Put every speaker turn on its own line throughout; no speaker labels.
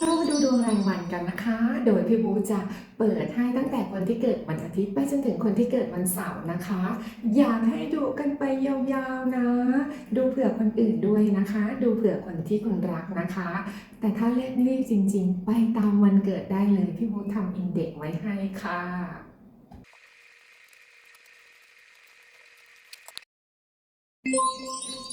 เรามาดูดวงรายวันกันนะคะ โดยพี่บูจะเปิดให้ตั้งแต่คนที่เกิดวันอาทิตย์ไปจนถึงคนที่เกิดวันเสาร์นะคะ อยากให้ดูกันไปยาวๆนะ ดูเผื่อคนอื่นด้วยนะคะ ดูเผื่อคนที่คุณรักนะคะ แต่ถ้าเล่นรีบจริงๆ ไปตามวันเกิดได้เลย พี่บูทำอินเด็กไว้ให้ค่ะ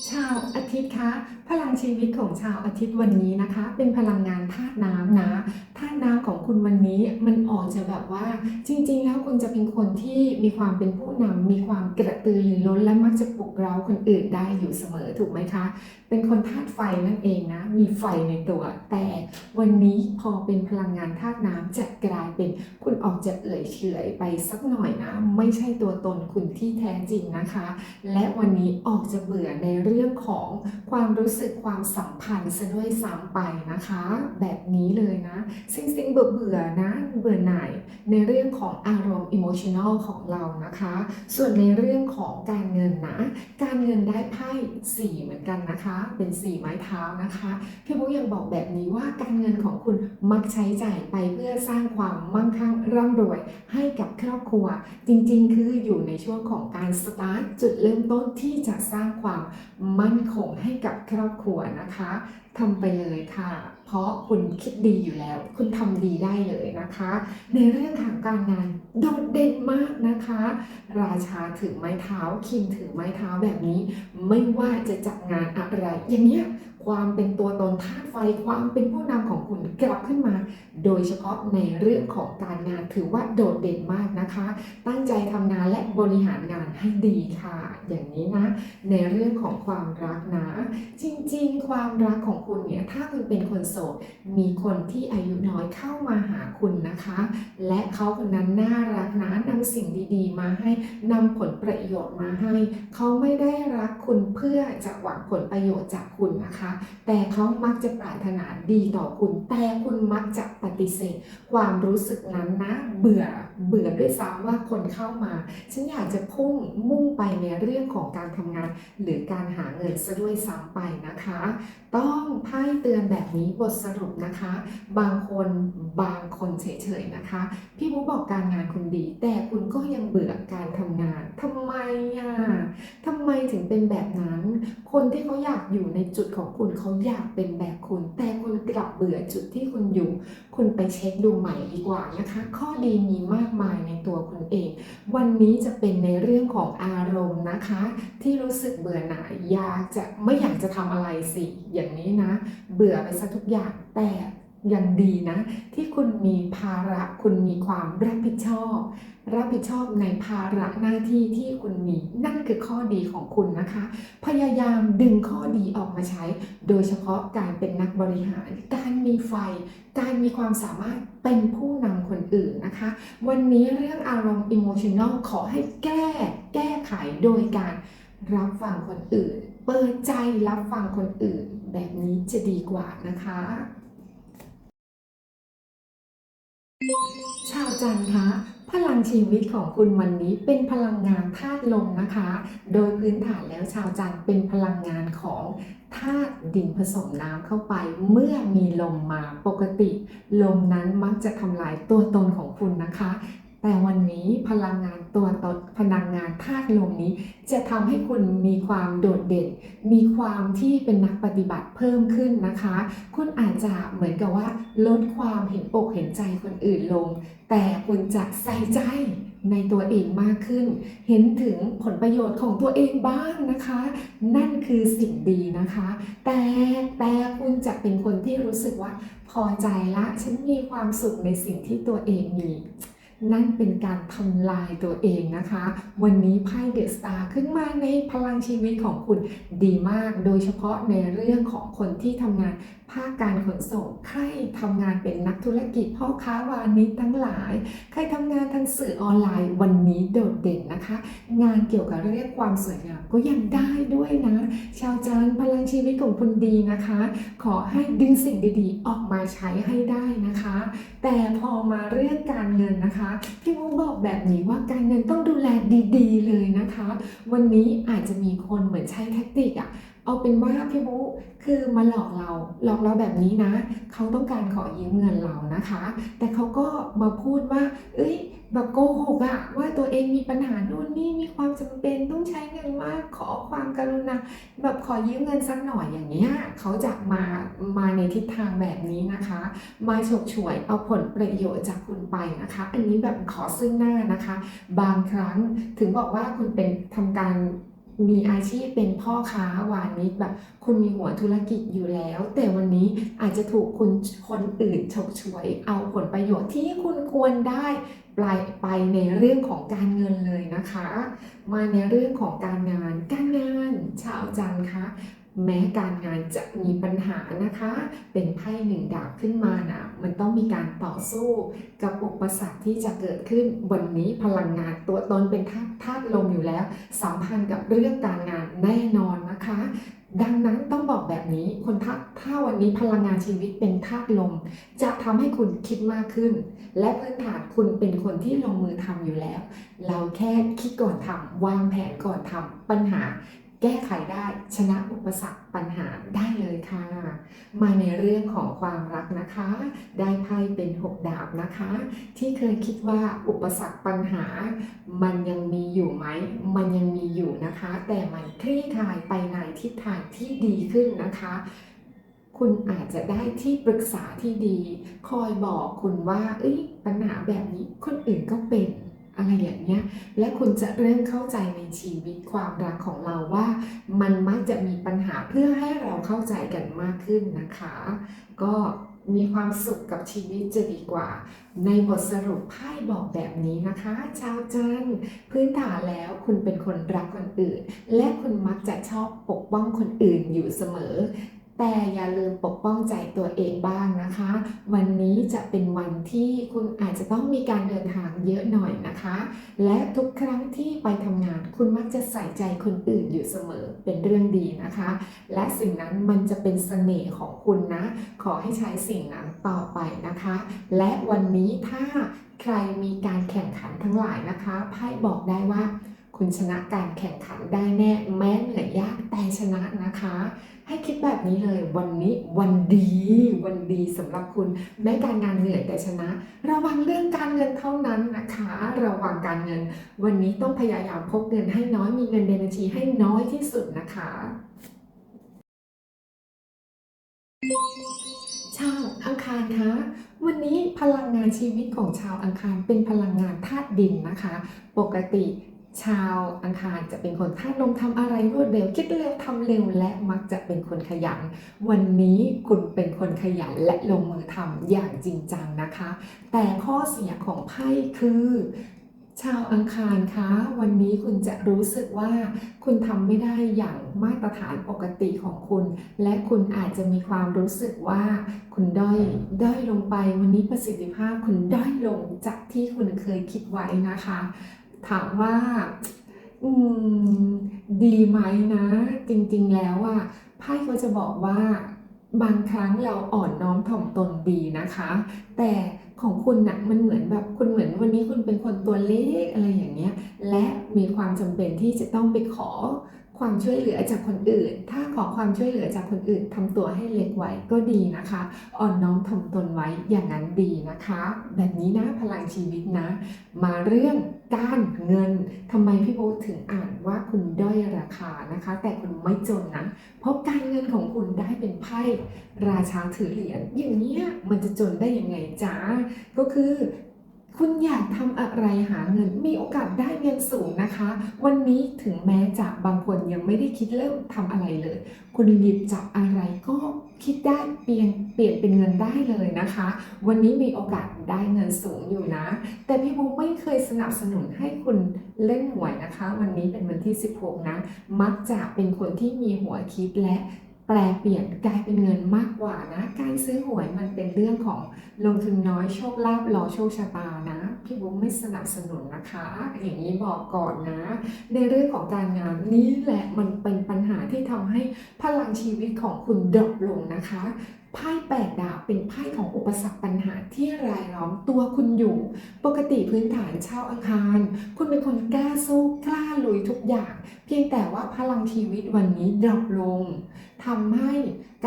ชาวอาทิตย์คะพลังชีวิตของชาวอาทิตย์วันนี้นะคะ เป็นพลังงานธาตุน้ำนะธาตุน้ำของคุณวันนี้มันออกจะแบบว่า จริง ๆ แล้วคุณจะเป็นคนที่มีความเป็นผู้นำมีความกระตือรือร้นและมักจะปลุกเร้าคนอื่นได้อยู่เสมอถูกไหมคะ เป็นคนธาตุไฟนั่นเองนะมีไฟในตัว แต่วันนี้พอเป็นพลังงานธาตุน้ำจะกลายเป็น จะเอ่ยเฉยไปสักหน่อยนะ ไม่ใช่ตัวตนคุณที่แท้จริงนะคะ และวันนี้ออกจะเบื่อในเรื่องของความรู้สึกความสัมพันธ์ซะด้วยซ้ำไปนะคะ แบบนี้เลยนะ ซิงซิงเบื่อเบื่อนะ เบื่อหน่ายในเรื่องของอารมณ์อิโมชัน a ลของเรานะคะ ส่วนในเรื่องของการเงินนะ การเงินได้ไพ่สี่เหมือนกันนะคะ เป็นสี่ไม้เท้านะคะพี่บุ๊กยังบอกแบบนี้ว่าการเงินของคุณมักใช้จ่ายไปเพื่อสร้างความมั่งคั่งร่ำรวยให้กับครอบครัว จริงๆ คืออยู่ในช่วงของการสตาร์ทจุดเริ่มต้นที่จะสร้างความมั่นคงให้กับครอบครัวนะคะทำไปเลยค่ะ เพราะคุณคิดดีอยู่แล้ว คุณทำดีได้เลยนะคะ ในเรื่องของการงานโดดเด่นมากนะคะ ราชาถือไม้เท้าคิงถือไม้เท้าแบบนี้ ไม่ว่าจะจัดงานอะไรอย่างเงี้ย ความเป็นตัวตนธาตุไฟความเป็นผู้นำของคุณกลับขึ้นมา โดยเฉพาะในเรื่องของการงานถือว่าโดดเด่นมากนะคะ ตั้งใจทำงานและบริหารงานให้ดีค่ะ อย่างนี้นะ ในเรื่องของความรักนะ จริงๆ ความรักของคุณเนี่ยถ้าคุณเป็นคนโสดมีคนที่อายุน้อยเข้ามาหาคุณนะคะ และเขาคนนั้นน่ารักนะนำสิ่งดีๆ มาให้นำผลประโยชน์มาให้ เขาไม่ได้รักคุณเพื่อจะหวังผลประโยชน์จากคุณนะคะแต่เขามักจะปรารถนาดีต่อคุณ แต่คุณมักจะปฏิเสธ ความรู้สึกนั้นนะเบื่อ เบื่อด้วยซ้ำว่าคนเข้ามา ฉันอยากจะพุ่งมุ่งไปในเรื่องของการทำงาน หรือการหาเงินซะด้วยซ้ำไปนะคะ ต้องไพ่เตือนแบบนี้บทสรุปนะคะ บางคนบางคนเฉยๆนะคะ พี่บุ๊บอกการงานคุณดี แต่คุณก็ยังเบื่อการทำงานทำไมอะทำไมถึงเป็นแบบนั้น คนที่เขาอยากอยู่ในจุดของคุณเขาอยากเป็นแบบคุณ แต่คุณกลับเบื่อจุดที่คุณอยู่ คุณไปเช็คดูใหม่ดีกว่านะคะ ข้อดีมีมากมายในตัวคุณเอง วันนี้จะเป็นในเรื่องของอารมณ์นะคะ ที่รู้สึกเบื่อหน่ายอยากจะไม่อยากจะทำอะไรสิอย่างนี้นะ เบื่อไปซะทุกอย่างแต่ ยังดีนะ ที่คุณมีภาระคุณมีความรับผิดชอบ รับผิดชอบในภาระหน้าที่ที่คุณมีนั่นคือข้อดีของคุณนะคะ พยายามดึงข้อดีออกมาใช้ โดยเฉพาะการเป็นนักบริหาร การมีไฟ การมีความสามารถเป็นผู้นำคนอื่นนะคะ วันนี้เรื่องอารมณ์ emotional ขอให้แก้แก้ไขโดยการรับฟังคนอื่น เปิดใจรับฟังคนอื่น แบบนี้จะดีกว่านะคะ ชาวจันทร์คะพลังชีวิตของคุณวันนี้เป็นพลังงานธาตุลมนะคะ โดยพื้นฐานแล้วชาวจันทร์เป็นพลังงานของธาตุดินผสมน้ำเข้าไป เมื่อมีลมมาปกติ ลมนั้นมักจะทำลายตัวตนของคุณนะคะ แต่วันนี้พลังงานตัวตนพลังงานธาตุลมนี้ จะทำให้คุณมีความโดดเด่น มีความที่เป็นนักปฏิบัติเพิ่มขึ้นนะคะ คุณอาจจะเหมือนกับว่า ลดความเห็นอกเห็นใจคนอื่นลง แต่คุณจะใส่ใจในตัวเองมากขึ้น เห็นถึงผลประโยชน์ของตัวเองบ้างนะคะ นั่นคือสิ่งดีนะคะ แต่แต่คุณจะเป็นคนที่รู้สึกว่าพอใจละ ฉันมีความสุขในสิ่งที่ตัวเองมี นั่นเป็นการทำลายตัวเองนะคะ วันนี้ไพ่เดอะสตาร์ขึ้นมาในพลังชีวิตของคุณดีมาก โดยเฉพาะในเรื่องของคนที่ทำงาน ภาคการขนส่ง ใครทำงานเป็นนักธุรกิจพ่อค้าวานิชทั้งหลาย ใครทำงานทางสื่อออนไลน์วันนี้โดดเด่นนะคะ งานเกี่ยวกับเรื่องความสวยงามก็ยังได้ด้วยนะ ชาวจันทร์พลังชีวิตของคุณดีนะคะ ขอให้ดึงสิ่งดีๆ ออกมาใช้ให้ได้นะคะ แต่พอมาเรื่องการเงินนะคะ พี่มุกบอกแบบนี้ว่าการเงินต้องดูแลดีๆ เลยนะคะ วันนี้อาจจะมีคนเหมือนใช้แท็กติกอะเอาเป็นว่าพี่บุ๊คือมาหลอกเราหลอกเราแบบนี้นะ เขาต้องการขอยืมเงินเรานะคะ แต่เขาก็มาพูดว่า เอ้ยแบบโกหกอะว่าตัวเองมีปัญหาโน่นนี่มีความจำเป็นต้องใช้เงินมากขอความกรุณาแบบขอยืมเงินสักหน่อยอย่างเงี้ยเขาจะมามาในทิศทางแบบนี้นะคะ มาฉกฉวยเอาผลประโยชน์จากคุณไปนะคะ อันนี้แบบขอซึ่งหน้านะคะ บางครั้งถึงบอกว่าคุณเป็นทำการ มีอาชีพเป็นพ่อค้าวานิชแบบ คุณมีหัวธุรกิจอยู่แล้ว แต่วันนี้อาจจะถูกคุณคนอื่นฉกฉวย เอาผลประโยชน์ที่คุณควรได้ปลายไปในเรื่องของการเงินเลยนะคะ มาในเรื่องของการงาน การงานชาวจันทร์คะ แม้การงานจะมีปัญหานะคะ เป็นไพ่หนึ่งดาบขึ้นมานะมันต้องมีการต่อสู้กับอุปสรรคที่จะเกิดขึ้นวันนี้พลังงานตัวตนเป็นธาตุธาตุลมอยู่แล้ว สัมพันธ์กับเรื่องการงานแน่นอนนะคะ ดังนั้นต้องบอกแบบนี้คนทักถ้าวันนี้พลังงานชีวิตเป็นธาตุลม จะทำให้คุณคิดมากขึ้น และพื้นฐานคุณเป็นคนที่ลงมือทำอยู่แล้ว เราแค่คิดก่อนทำวางแผนก่อนทำปัญหา แก้ไขได้ชนะอุปสรรคปัญหาได้เลยค่ะ มาในเรื่องของความรักนะคะ ได้ไพ่เป็นหกดาบนะคะ ที่เคยคิดว่าอุปสรรคปัญหา มันยังมีอยู่ไหม มันยังมีอยู่นะคะ แต่มันคลี่คลายไปในทิศทางที่ดีขึ้นนะคะคุณอาจจะได้ที่ปรึกษาที่ดี คอยบอกคุณว่าเอ้ยปัญหาแบบนี้คนอื่นก็เป็น อะไรอย่างเงี้ย และคุณจะเริ่มเข้าใจในชีวิตความรักของเราว่า มันมักจะมีปัญหาเพื่อให้เราเข้าใจกันมากขึ้นนะคะ ก็มีความสุขกับชีวิตจะดีกว่า ในบทสรุปไพ่บอกแบบนี้นะคะชาวจันพื้นฐานแล้วคุณเป็นคนรักคนอื่น และคุณมักจะชอบปกป้องคนอื่นอยู่เสมอ แต่อย่าลืมปกป้องใจตัวเองบ้างนะคะ วันนี้จะเป็นวันที่คุณอาจจะต้องมีการเดินทางเยอะหน่อยนะคะ และทุกครั้งที่ไปทำงานคุณมักจะใส่ใจคนอื่นอยู่เสมอเป็นเรื่องดีนะคะ และสิ่งนั้นมันจะเป็นเสน่ห์ของคุณนะ ขอให้ใช้สิ่งนั้นต่อไปนะคะ และวันนี้ถ้าใครมีการแข่งขันทั้งหลายนะคะไพ่บอกได้ว่า คุณชนะการแข่งขันได้แน่แม้เหนื่อยยากแต่ชนะนะคะ ให้คิดแบบนี้เลยวันนี้วันดีวันดีสำหรับคุณแม้การงานเหนื่อยแต่ชนะ ระวังเรื่องการเงินเท่านั้นนะคะ ระวังการเงิน วันนี้ต้องพยายามพกเงินให้น้อยมีเงินในบัญชีให้น้อยที่สุดนะคะชาวอังคารคะวันนี้พลังงานชีวิตของชาวอังคารเป็นพลังงานธาตุดินนะคะ ปกติ ชาวอังคารจะเป็นคนธาตุลมทำอะไรรวดเร็ว คิดเร็วทำเร็ว และมักจะเป็นคนขยัน วันนี้คุณเป็นคนขยันและลงมือทำอย่างจริงจังนะคะ แต่ข้อเสียของไพ่คือ ชาวอังคารคะ วันนี้คุณจะรู้สึกว่าคุณทำไม่ได้อย่างมาตรฐานปกติของคุณ และคุณอาจจะมีความรู้สึกว่าคุณด้อยด้อยลงไป วันนี้ประสิทธิภาพคุณด้อยลงจากที่คุณเคยคิดไว้นะคะ ถามว่าอืมดีไหมนะ จริงๆแล้วอะไพ่เขาจะบอกว่าบางครั้งเราอ่อนน้อมถ่อมตนดีนะคะ แต่ของคุณน่ะมันเหมือนแบบคุณเหมือนวันนี้คุณเป็นคนตัวเล็กอะไรอย่างเงี้ยและมีความจำเป็นที่จะต้องไปขอ ความช่วยเหลือจากคนอื่น ถ้าขอความช่วยเหลือจากคนอื่นทำตัวให้เล็กไว้ก็ดีนะคะ อ่อนน้อมถ่อมตนไว้อย่างนั้นดีนะคะ แบบนี้นะพลังชีวิตนะ มาเรื่องการเงินทำไมพี่โบถึงอ่านว่าคุณด้อยราคานะคะ แต่คุณไม่จนนะ เพราะการเงินของคุณได้เป็นไพ่ราชาถือเหรียญอย่างนี้มันจะจนได้ยังไงจ๊ะก็คือ คุณอยากทำอะไรหาเงินมีโอกาสได้เงินสูงนะคะ วันนี้ถึงแม้จะบางคนยังไม่ได้คิดเริ่มทำอะไรเลย คุณหยิบจับอะไรก็คิดได้เปลี่ยนเปลี่ยนเป็นเงินได้เลยนะคะ วันนี้มีโอกาสได้เงินสูงอยู่นะ แต่พี่บุ๊ไม่เคยสนับสนุนให้คุณเล่นหวยนะคะ วันนี้เป็นวันที่ 16 นะ มักจะเป็นคนที่มีหัวคิดและ แปลเปลี่ยนกลายเป็นเงินมากกว่านะ การซื้อหวยมันเป็นเรื่องของลงทุนน้อยโชคลาภรอโชคชะตานะพี่บุ๊กไม่สนับสนุนนะคะ อย่างนี้บอกก่อนนะ ในเรื่องของการงานนี้แหละมันเป็นปัญหาที่ทำให้พลังชีวิตของคุณดรอปลงนะคะ ไพ่แปดดาบเป็นไพ่ของอุปสรรคปัญหาที่รายล้อมตัวคุณอยู่ ปกติพื้นฐานชาวอังคาร คุณเป็นคนกล้าสู้กล้าลุยทุกอย่าง เพียงแต่ว่าพลังชีวิตวันนี้ดรอปลงทำให้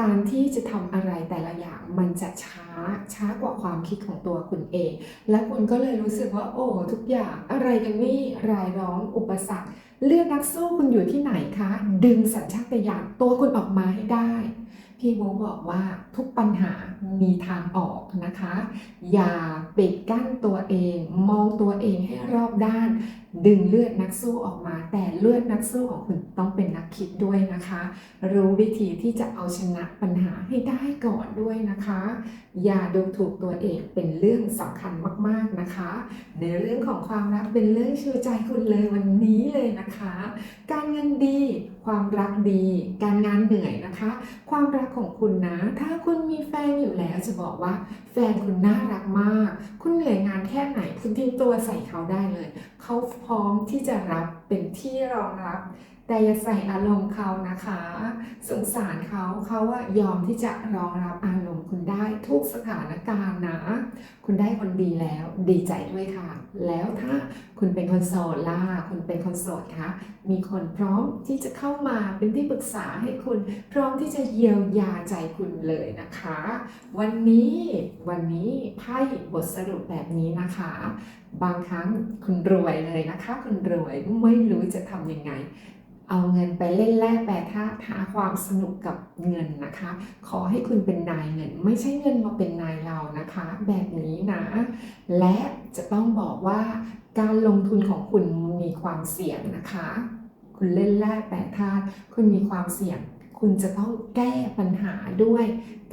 การที่จะทำอะไรแต่ละอย่างมันจะช้าช้ากว่าความคิดของตัวคุณเอง และคุณก็เลยรู้สึกว่าโอ้ทุกอย่างอะไรกันนี่รายล้อมอุปสรรค เลือดนักสู้คุณอยู่ที่ไหนคะ ดึงสัญชาตญาณตัวคุณออกมาให้ได้ พี่โบบอกว่าทุกปัญหามีทางออกนะคะ อย่าปิดกั้นตัวเอง มองตัวเองให้รอบด้าน ดึงเลือดนักสู้ออกมา แต่เลือดนักสู้ของคุณต้องเป็นนักคิดด้วยนะคะ รู้วิธีที่จะเอาชนะปัญหาให้ได้ก่อนด้วยนะคะ อย่าดูถูกตัวเองเป็นเรื่องสำคัญมากๆนะคะ ในเรื่องของความรักเป็นเรื่องชูใจคุณเลยวันนี้เลยนะคะ การเงินดีความรักดี การงานเหนื่อยนะคะ ความรักของคุณนะ ถ้าคุณมีแฟนอยู่แล้วจะบอกว่า แฟนคุณน่ารักมาก คุณเหนื่อยงานแค่ไหนคุณทิ้งตัวใส่เขาได้เลยเขาพร้อมที่จะรับเป็นที่รองรับ แต่อย่าใส่อารมณ์เขานะคะ สงสารเขาเขาว่ายอมที่จะรองรับอารมณ์คุณได้ทุกสถานการณ์นะ คุณได้คนดีแล้วดีใจด้วยค่ะ แล้วถ้าคุณเป็นคนโสดล่ะคุณเป็นคนโสดคะมีคนพร้อมที่จะเข้ามาเป็นที่ปรึกษาให้คุณพร้อมที่จะเยียวยาใจคุณเลยนะคะ วันนี้วันนี้ไพ่บทสรุปแบบนี้นะคะ บางครั้งคุณรวยเลยนะคะ คุณรวยไม่รู้จะทำยังไง เอาเงินไปเล่นแลกแปรธาตุหาความสนุกกับเงินนะคะ ขอให้คุณเป็นนายเงิน ไม่ใช่เงินมาเป็นนายเรานะคะ แบบนี้นะ และจะต้องบอกว่าการลงทุนของคุณมีความเสี่ยงนะคะ คุณเล่นแร่แปรธาตุคุณมีความเสี่ยง คุณจะต้องแก้ปัญหาด้วย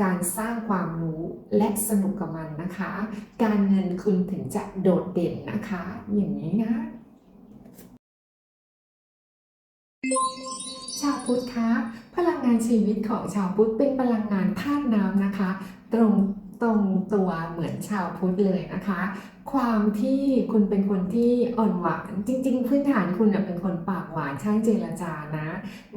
การสร้างความรู้และสนุกกับมันนะคะ การเงินคุณถึงจะโดดเด่นนะคะ อย่างนี้นะ ชาวพุทธคะพลังงานชีวิตของชาวพุทธเป็นพลังงานธาตุน้ำนะคะ ตรงตรงตัวเหมือนชาวพุทธเลยนะคะความที่คุณเป็นคนที่อ่อนหวาน จริง ๆ พื้นฐานคุณน่ะเป็นคนปากหวานช่างเจรจานะ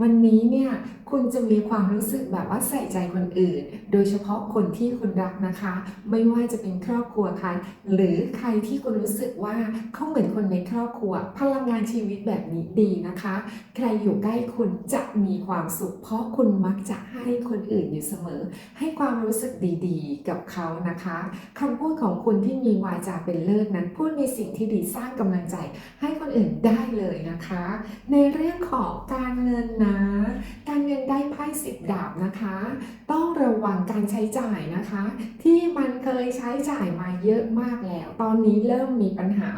วันนี้เนี่ยคุณจะมีความรู้สึกแบบว่าใส่ใจคนอื่น โดยเฉพาะคนที่คุณรักนะคะ ไม่ว่าจะเป็นครอบครัวใครหรือใครที่คุณรู้สึกว่าเขาเหมือนคนในครอบครัว พลังงานชีวิตแบบนี้ดีนะคะ ใครอยู่ใกล้คุณจะมีความสุข เพราะคุณมักจะให้คนอื่นอยู่เสมอ ให้ความรู้สึกดีๆ กับเขานะคะคำพูดของคุณที่มีวาจาเป็นเลิศนั้นพูดในสิ่งที่ดีสร้างกำลังใจให้คนอื่นได้เลยนะคะ ในเรื่องของการเงินนะ การเงินได้ไพ่สิบดาบนะคะ ต้องระวังการใช้จ่ายนะคะ ที่มันเคยใช้จ่ายมาเยอะมากแล้ว ตอนนี้เริ่มมีปัญหา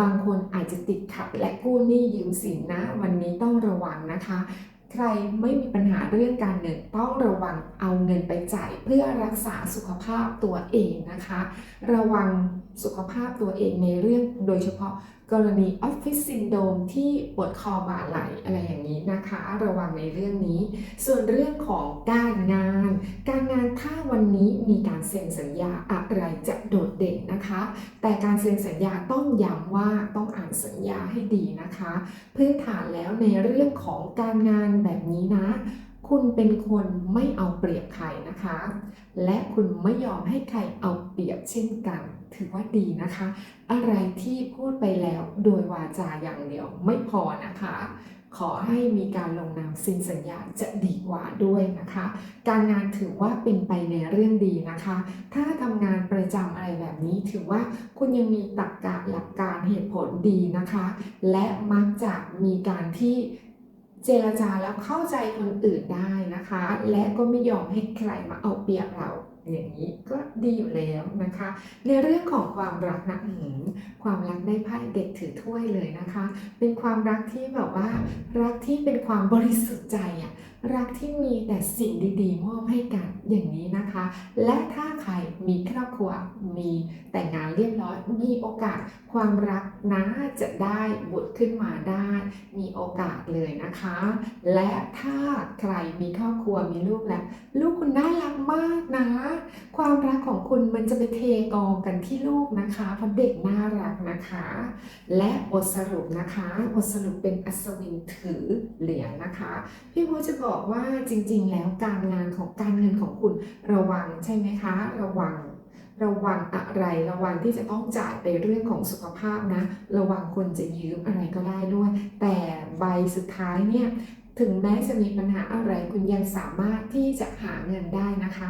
บางคนอาจจะติดขัดและกู้หนี้ยืมสินนะ วันนี้ต้องระวังนะคะใครไม่มีปัญหาเรื่องการเงินต้องระวังเอาเงินไปจ่ายเพื่อรักษาสุขภาพตัวเองนะคะ ระวังสุขภาพตัวเองในเรื่องโดยเฉพาะกรณีออฟฟิศซินโดมที่ปวดคอบ่าไหลอะไรอย่างนี้นะคะ ระวังในเรื่องนี้ ส่วนเรื่องของการงาน การงานถ้าวันนี้มีการเซ็นสัญญาอะไรจะโดดเด่นนะคะ แต่การเซ็นสัญญาต้องย้ำว่าต้องอ่านสัญญาให้ดีนะคะ พื้นฐานแล้วในเรื่องของการงานแบบนี้นะ คุณเป็นคนไม่เอาเปรียบใครนะคะ และคุณไม่ยอมให้ใครเอาเปรียบเช่นกัน ถือว่าดีนะคะ อะไรที่พูดไปแล้วโดยวาจาอย่างเดียวไม่พอนะคะ ขอให้มีการลงนามเซ็นสัญญาจะดีกว่าด้วยนะคะ การงานถือว่าเป็นไปในเรื่องดีนะคะ ถ้าทำงานประจำอะไรแบบนี้ถือว่าคุณยังมีตรรกะหลักการเหตุผลดีนะคะ และมักจะมีการที่ เจรจาแล้วเข้าใจคนอื่นได้นะคะ และก็ไม่ยอมให้ใครมาเอาเปรียบเราอย่างนี้ก็ดีอยู่แล้วนะคะ ในเรื่องของความรักนะอื้อหืมความรักได้ไพ่เด็กถือถ้วยเลยนะคะ เป็นความรักที่แบบว่ารักที่เป็นความบริสุทธิ์ใจอะ รักที่มีแต่สิ่งดีๆมอบให้กันอย่างนี้นะคะ และถ้าใครมีครอบครัวมีแต่งงานเรียบร้อย มีโอกาสความรักน่าจะได้บุตรขึ้นมาได้ มีโอกาสเลยนะคะ และถ้าใครมีครอบครัวมีลูกแล้วลูกคุณน่ารักมากนะ ความรักของคุณมันจะไปเทกองกันที่ลูกนะคะเพราะเด็กน่ารักนะคะ และบทสรุปนะคะบทสรุปเป็นอัศวินถือเหรียญนะคะ พี่พูจะบอกบอกว่าจริงๆ แล้วการงานของการเงินของคุณระวังใช่ไหมคะ ระวัง ระวังอะไร ระวังที่จะต้องจ่ายไปเรื่องของสุขภาพนะ ระวังคนจะยืมอะไรก็ได้ด้วย แต่ใบสุดท้ายเนี่ยถึงแม้จะมีปัญหาอะไรคุณยังสามารถที่จะหาเงินได้นะคะ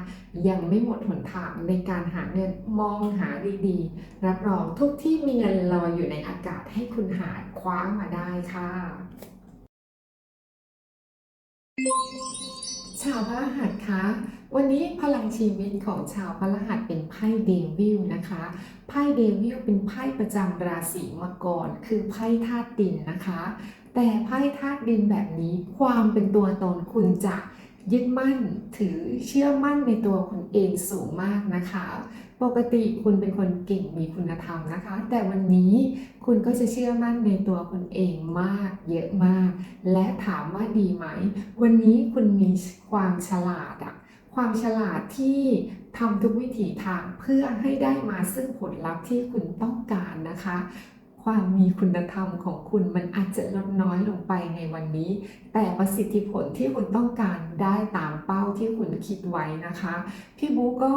ยังไม่หมดหนทางในการหาเงินมองหาดีๆ รับรองทุกที่มีเงินลอยอยู่ในอากาศให้คุณหาคว้ามาได้ค่ะ ชาวพฤหัสคะ วันนี้พลังชีวิตของชาวพฤหัสเป็นไพ่เดวิลนะคะ ไพ่เดวิลเป็นไพ่ประจำราศีมาก่อนคือไพ่ธาตุดินนะคะ แต่ไพ่ธาตุดินแบบนี้ความเป็นตัวตนคุณจะ ยึดมั่นถือเชื่อมั่นในตัวคุณเองสูงมากนะคะ ปกติคุณเป็นคนเก่งมีคุณธรรมนะคะ แต่วันนี้คุณก็จะเชื่อมั่นในตัวคุณเองมากเยอะมาก และถามว่าดีไหม วันนี้คุณมีความฉลาดอะความฉลาดที่ทำทุกวิถีทางเพื่อให้ได้มาซึ่งผลลัพธ์ที่คุณต้องการนะคะ ความมีคุณธรรมของคุณมันอาจจะลดน้อยลงไปในวันนี้ แต่ประสิทธิผลที่คุณต้องการได้ตามเป้าที่คุณคิดไว้นะคะ พี่บุ๊ก็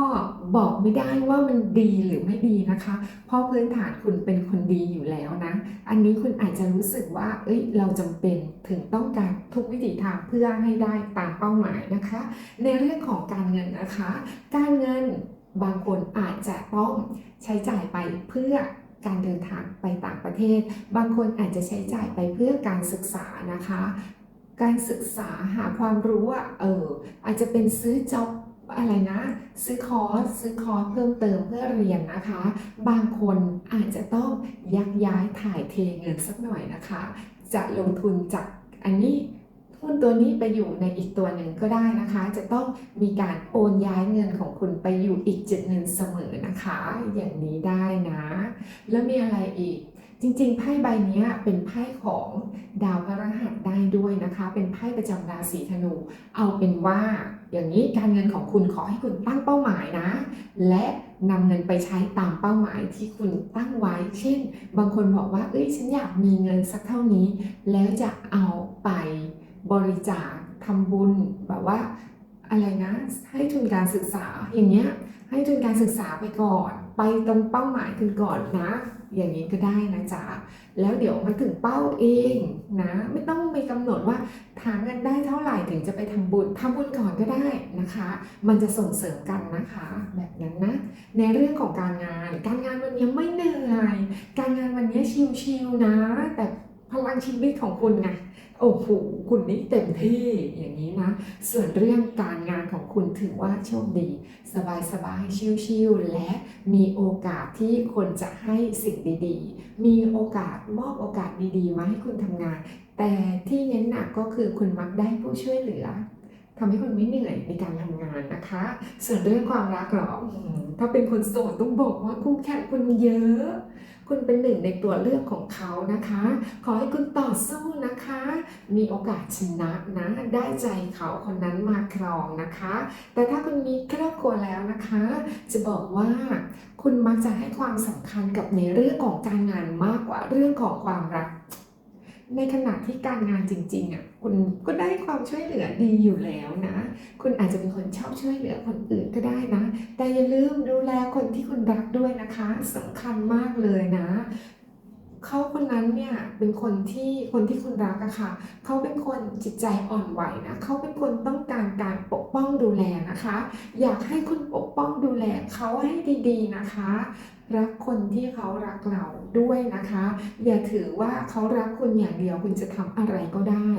บอกไม่ได้ว่ามันดีหรือไม่ดีนะคะ เพราะพื้นฐานคุณเป็นคนดีอยู่แล้วนะ อันนี้คุณอาจจะรู้สึกว่า เอ้ย เราจำเป็นถึงต้องการทุกวิถีทางเพื่อให้ได้ตามเป้าหมายนะคะ ในเรื่องของการเงินนะคะ การเงินบางคนอาจจะต้องใช้จ่ายไปเพื่อ การเดินทางไปต่างประเทศ บางคนอาจจะใช้จ่ายไปเพื่อการศึกษานะคะ การศึกษาหาความรู้อะเอออาจจะเป็นซื้อจ็อบอะไรนะ ซื้อคอร์สซื้อคอร์สเพิ่มเติมเพื่อเรียนนะคะ บางคนอาจจะต้องยักย้ายถ่ายเทเงินสักหน่อยนะคะ จะลงทุนจากอันนี้ หุ้นตัวนี้ไปอยู่ในอีกตัวหนึ่งก็ได้นะคะ จะต้องมีการโอนย้ายเงินของคุณไปอยู่อีกจุดหนึ่งเสมอนะคะ อย่างนี้ได้นะ แล้วมีอะไรอีกจริงๆ ไพ่ใบนี้เป็นไพ่ของดาวพฤหัสได้ด้วยนะคะ เป็นไพ่ประจำราศีธนู เอาเป็นว่าอย่างนี้การเงินของคุณขอให้คุณตั้งเป้าหมายนะ และนำเงินไปใช้ตามเป้าหมายที่คุณตั้งไว้ เช่น บางคนบอกว่า เอ้ย ฉันอยากมีเงินสักเท่านี้ แล้วจะเอาไป บริจาคทำบุญแบบว่าอะไรนะ ให้ทุนการศึกษาอย่างเงี้ยให้ทุนการศึกษาไปก่อน ไปตรงเป้าหมายคุณก่อนนะ อย่างนี้ก็ได้นะจ๊ะแล้วเดี๋ยวมันถึงเป้าเองนะ ไม่ต้องมีกำหนดว่าหาเงินได้เท่าไหร่ถึงจะไปทำบุญทำบุญก่อนก็ได้นะคะ มันจะส่งเสริมกันนะคะ แบบนั้นนะ ในเรื่องของการงาน การงานวันนี้ไม่เหนื่อยการงานวันนี้ชิลๆนะ แต่พลังชีวิตของคุณไง โอ้โหคุณนี่เต็มที่อย่างนี้นะ ส่วนเรื่องการงานของคุณถือว่าโชคดี สบายๆชิลๆและมีโอกาสที่คนจะให้สิ่งดีๆ มีโอกาสมอบโอกาสดีๆ มาให้คุณทำงาน แต่ที่เน้นหนักก็คือคุณมักได้ผู้ช่วยเหลือทำให้คุณไม่เหนื่อยในการทำงานนะคะ ส่วนเรื่องความรักหรอถ้าเป็นคนโสดต้องบอกว่าคู่แข่งคุณเยอะ คุณเป็นหนึ่งในตัวเลือกของเขานะคะ ขอให้คุณต่อสู้นะคะ มีโอกาสชนะนะ ได้ใจเขาคนนั้นมาครองนะคะ แต่ถ้าคุณมีครอบครัวแล้วนะคะ จะบอกว่าคุณมักจะให้ความสำคัญกับในเรื่องของการงานมากกว่าเรื่องของความรัก ในขณะที่การงานจริงๆอะคุณก็ได้ความช่วยเหลือดีอยู่แล้วนะ คุณอาจจะเป็นคนชอบช่วยเหลือคนอื่นก็ได้นะ แต่อย่าลืมดูแลคนที่คุณรักด้วยนะคะสำคัญมากเลยนะ เขาคนนั้นเนี่ยเป็นคนที่คนที่คุณรักอะค่ะเขาเป็นคนจิตใจอ่อนไหวนะเขาเป็นคนต้องการการปกป้องดูแลนะคะ อยากให้คุณปกป้องดูแลเขาให้ดีๆนะคะ รักคนที่เขารักเราด้วยนะคะ อย่าถือว่าเขารักคุณอย่างเดียวคุณจะทำอะไรก็ได้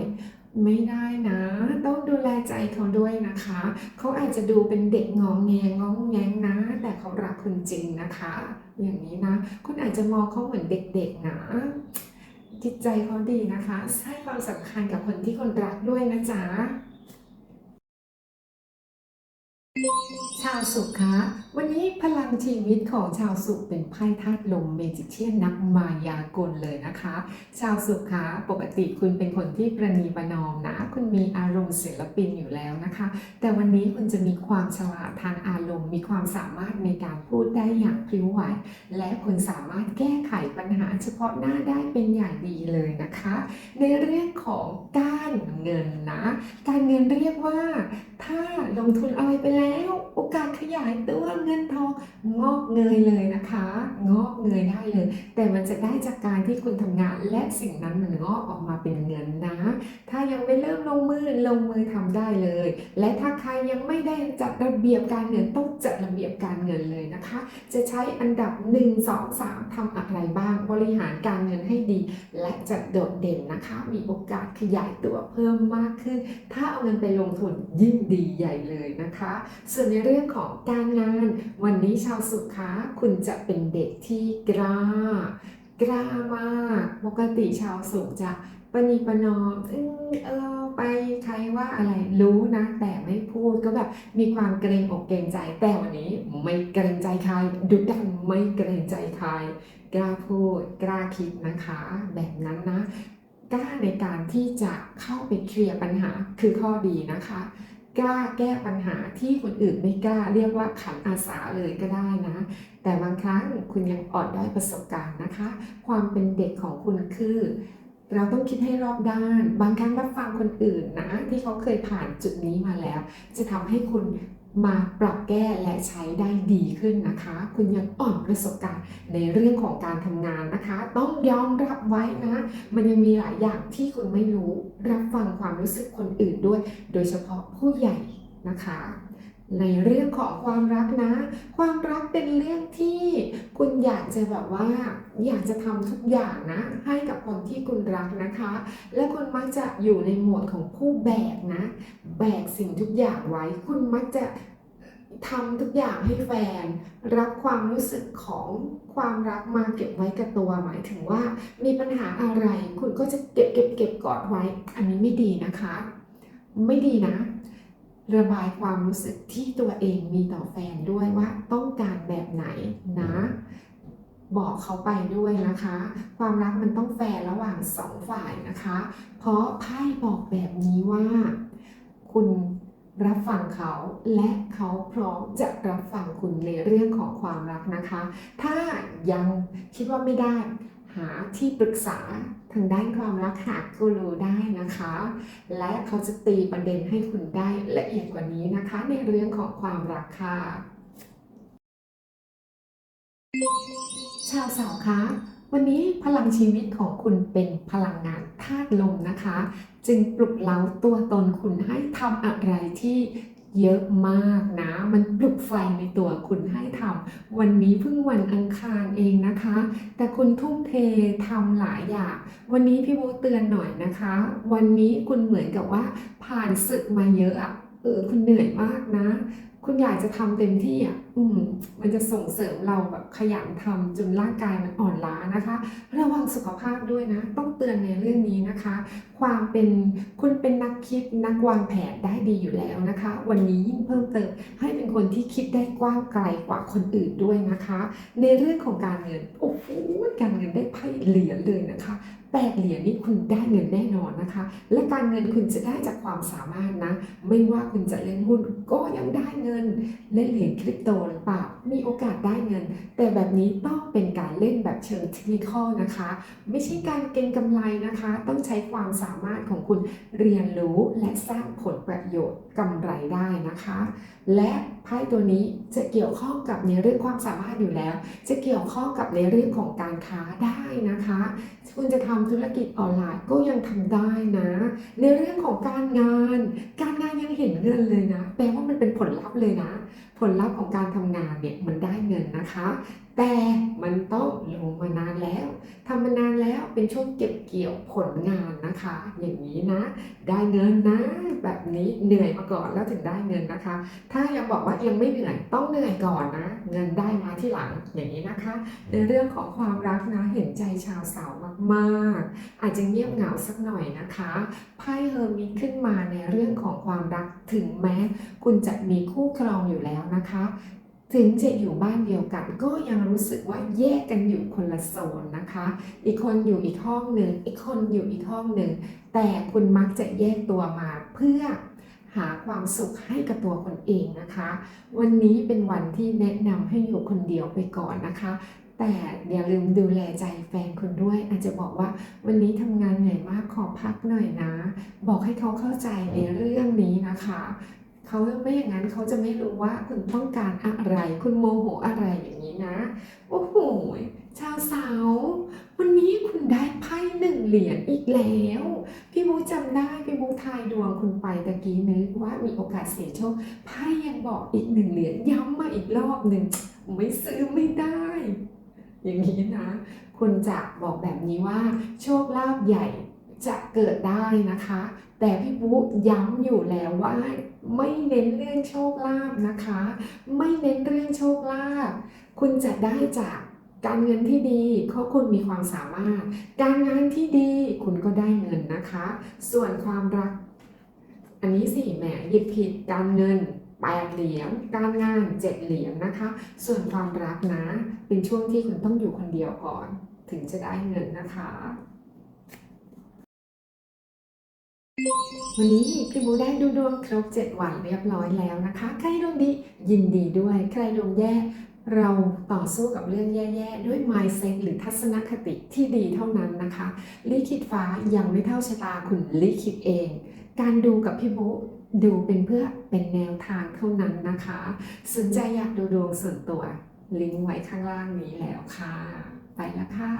ไม่ได้นะ ต้องดูแลใจเขาด้วยนะคะ เขาอาจจะดูเป็นเด็กงองแงงองแงงนะ แต่เขารักคุณจริงนะคะ อย่างนี้นะ คุณอาจจะมองเขาเหมือนเด็กๆนะจิตใจเขาดีนะคะให้ความสำคัญกับคนที่คนรักด้วยนะจ๊ะชาวสุขคะ วันนี้พลังชีวิตของชาวสุขเป็นไพ่ธาตุลมเมจิเชียนนักมายากลเลยนะคะ ชาวสุขคะปกติคุณเป็นคนที่ประนีประนอมนะ คุณมีอารมณ์ศิลปินอยู่แล้วนะคะ แต่วันนี้คุณจะมีความฉลาดทางอารมณ์ มีความสามารถในการพูดได้อย่างพลิ้วไหว และคุณสามารถแก้ไขปัญหาเฉพาะหน้าได้เป็นอย่างดีเลยนะคะ ในเรื่องของการเงินนะ การเงินเรียกว่า ถ้าลงทุนอะไรไปแล้ว โอกาสขยายตัวเงินทองงอกเงยเลยนะคะ งอกเงยได้เลย แต่มันจะได้จากการที่คุณทำงาน และสิ่งนั้นมันงอกออกมาเป็นเงินนะ ถ้ายังไม่เริ่มลงมือลงมือทำได้เลย และถ้าใครยังไม่ได้จัดระเบียบการเงินต้องจัดระเบียบการเงินเลยนะคะ จะใช้อันดับ 1 2 3ทำอะไรบ้าง บริหารการเงินให้ดี และจะโดดเด่นนะคะ มีโอกาสขยายตัวเพิ่มมากขึ้น ถ้าเอาเงินไปลงทุนยิ่งดีใหญ่เลยนะคะ ส่วนในเรื่องของการงานวันนี้ชาวสุขคะคุณจะเป็นเด็กที่กล้า กล้ามาก ปกติชาวสุขจะปณีปนอมเออเออไปใครว่าอะไรรู้นะ แต่ไม่พูดก็แบบมีความเกรงอกเกรงใจ แต่วันนี้ไม่เกรงใจใครดุดันไม่เกรงใจใคร กล้าพูดกล้าคิดนะคะ แบบนั้นนะกล้าในการที่จะเข้าไปเคลียร์ปัญหาคือข้อดีนะคะ กล้าแก้ปัญหาที่คนอื่นไม่กล้า เรียกว่าขันอาสาเลยก็ได้นะ แต่บางครั้งคุณยังอ่อนด้อยประสบการณ์นะคะ ความเป็นเด็กของคุณคือ เราต้องคิดให้รอบด้าน บางครั้งรับฟังคนอื่นนะ ที่เขาเคยผ่านจุดนี้มาแล้ว จะทำให้คุณ มาปรับแก้และใช้ได้ดีขึ้นนะคะ คุณยังอ่อนประสบการณ์ในเรื่องของการทำงานนะคะ ต้องยอมรับไว้นะ มันยังมีหลายอย่างที่คุณไม่รู้ รับฟังความรู้สึกคนอื่นด้วย โดยเฉพาะผู้ใหญ่นะคะ ในเรื่องของความรักนะ ความรักเป็นเรื่องที่คุณอยากจะแบบว่า อยากจะทำทุกอย่างนะ ให้กับคนที่คุณรักนะคะ และคุณมักจะอยู่ในโหมดของผู้แบกนะ แบกสิ่งทุกอย่างไว้ คุณมักจะทำทุกอย่างให้แฟน รับความรู้สึกของความรักมาเก็บไว้กับตัวหมายถึงว่า มีปัญหาอะไร คุณก็จะเก็บเก็บเก็บกอดไว้ อันนี้ไม่ดีนะคะ ไม่ดีนะ ระบายความรู้สึกที่ตัวเองมีต่อแฟนด้วยว่าต้องการแบบไหนนะ บอกเขาไปด้วยนะคะ ความรักมันต้องแฟร์ระหว่างสองฝ่ายนะคะ เพราะไพ่บอกแบบนี้ว่า คุณรับฟังเขาและเขาพร้อมจะรับฟังคุณในเรื่องของความรักนะคะ ถ้ายังคิดว่าไม่ได้ หาที่ปรึกษาทางด้านความรักหากูรูได้นะคะ และเขาจะตีประเด็นให้คุณได้ละเอียดกว่านี้นะคะ ในเรื่องของความรักค่ะ ชาวสาร์คะวันนี้พลังชีวิตของคุณเป็นพลังงานธาตุลมนะคะ จึงปลุกเร้าตัวตนคุณให้ทำอะไรที่ เยอะมากนะ มันปลุกไฟในตัวคุณให้ทำวันนี้เพิ่งวันอังคารเองนะคะ แต่คุณทุ่มเททำหลายอย่าง วันนี้พี่โบเตือนหน่อยนะคะ วันนี้คุณเหมือนกับว่าผ่านศึกมาเยอะอะเออคุณเหนื่อยมากนะ คุณอยากจะทำเต็มที่อะอืมมันจะส่งเสริมเราแบบขยันทำจนร่างกายมันอ่อนล้านะคะ ระวังสุขภาพด้วยนะ ต้องเตือนในเรื่องนี้นะคะ ความเป็นคุณเป็นนักคิดนักวางแผนได้ดีอยู่แล้วนะคะ วันนี้ยิ่งเพิ่มเติมให้เป็นคนที่คิดได้กว้างไกลกว่าคนอื่นด้วยนะคะ ในเรื่องของการเงินโอ้โหการเงินได้ไพ่เหรียญเลยนะคะ แปดเหรียญนี่คุณได้เงินแน่นอนนะคะ และการเงินคุณจะได้จากความสามารถนะ ไม่ว่าคุณจะเล่นหุ้นก็ยังได้เงิน เล่นเหรียญคริปโตหรือเปล่า มีโอกาสได้เงิน แต่แบบนี้ต้องเป็นการเล่นแบบเชิงเทคนิคนะคะ ไม่ใช่การเก็งกำไรนะคะ ต้องใช้ความสามารถของคุณเรียนรู้และสร้างผลประโยชน์กำไรได้นะคะ และไพ่ตัวนี้จะเกี่ยวข้องกับในเรื่องความสามารถอยู่แล้ว จะเกี่ยวข้องกับในเรื่องของการค้าได้นะคะ คุณจะทำธุรกิจออนไลน์ก็ยังทำได้นะ ในเรื่องของการงาน การงานยังเห็นเงินเลยนะ แปลว่ามันเป็นผลลัพธ์เลยนะ ลลัพธ์ของการทำงานเนี่ยมันได้เงินนะคะ แต่มันต้องลงมานานแล้วทำมานานแล้วเป็นช่วงเก็บเกี่ยวผลงานนะคะ อย่างนี้นะ ได้เงินนะ แบบนี้เหนื่อยมาก่อนแล้วถึงได้เงินนะคะ ถ้ายังบอกว่ายังไม่เหนื่อยต้องเหนื่อยก่อนนะ เงินได้มาที่หลังอย่างนี้นะคะ ในเรื่องของความรักนะเห็นใจชาวสาวมากๆ อาจจะเงียบเหงาสักหน่อยนะคะไพ่เฮอร์มิตขึ้นมาในเรื่องของความรักถึงแม้ คุณจะมีคู่ครองอยู่แล้วนะคะ ถึงจะอยู่บ้านเดียวกัน ก็ยังรู้สึกว่าแยกกันอยู่คนละโซนนะคะ อีกคนอยู่อีกห้องหนึ่งอีกคนอยู่อีกห้องหนึ่งแต่คุณมักจะแยกตัวมาเพื่อหาความสุขให้กับตัวคนเองนะคะ วันนี้เป็นวันที่แนะนำให้อยู่คนเดียวไปก่อนนะคะ แต่อย่าลืมดูแลใจแฟนคุณด้วย อาจจะบอกว่าวันนี้ทำงานเหนื่อยมากขอพักหน่อยนะ บอกให้เขาเข้าใจในเรื่องนี้นะคะ เขาไม่อย่างนั้นเขาจะไม่รู้ว่าคุณต้องการอะไร คุณโมโหอะไรอย่างนี้นะ โอ้โหชาวสาว วันนี้คุณได้ไพ่หนึ่งเหรียญอีกแล้ว พี่บูจำได้พี่บูทายดวงคุณไปตะกี้นึกว่ามีโอกาสเสียโชคไพ่ยังบอกอีกหนึ่งเหรียญย้ำมาอีกรอบหนึ่งไม่ซื้อไม่ได้ อย่างนี้นะ คุณจะบอกแบบนี้ว่าโชคลาภใหญ่ จะเกิดได้นะคะ แต่พี่บุ๊ย้ำอยู่แล้วว่า ไม่เน้นเรื่องโชคลาภนะคะ ไม่เน้นเรื่องโชคลาภคุณจะได้จากการเงินที่ดีเพราะคุณมีความสามารถ การงานที่ดีคุณก็ได้เงินนะคะ ส่วนความรัก อันนี้สิแหมหยิบผิดการเงินแปดเหรียญการงานเจ็ดเหรียญนะคะ ส่วนความรักนะ เป็นช่วงที่คุณต้องอยู่คนเดียวก่อน ถึงจะได้เงินนะคะ วันนี้พี่บูได้ดูดวงครบ 7 วันเรียบร้อยแล้วนะคะ ใครดวงดียินดีด้วย ใครดวงแย่ เราต่อสู้กับเรื่องแย่ๆ ด้วย mindset หรือทัศนคติที่ดีเท่านั้นนะคะ ลิขิตฟ้ายังไม่เท่าชะตาคุณลิขิตเอง การดูกับพี่บุ๊ดูเป็นเพื่อเป็นแนวทางเท่านั้นนะคะ สนใจอยากดูดวงส่วนตัว ลิงก์ไว้ข้างล่างนี้แล้วค่ะ ไปแล้วค่ะ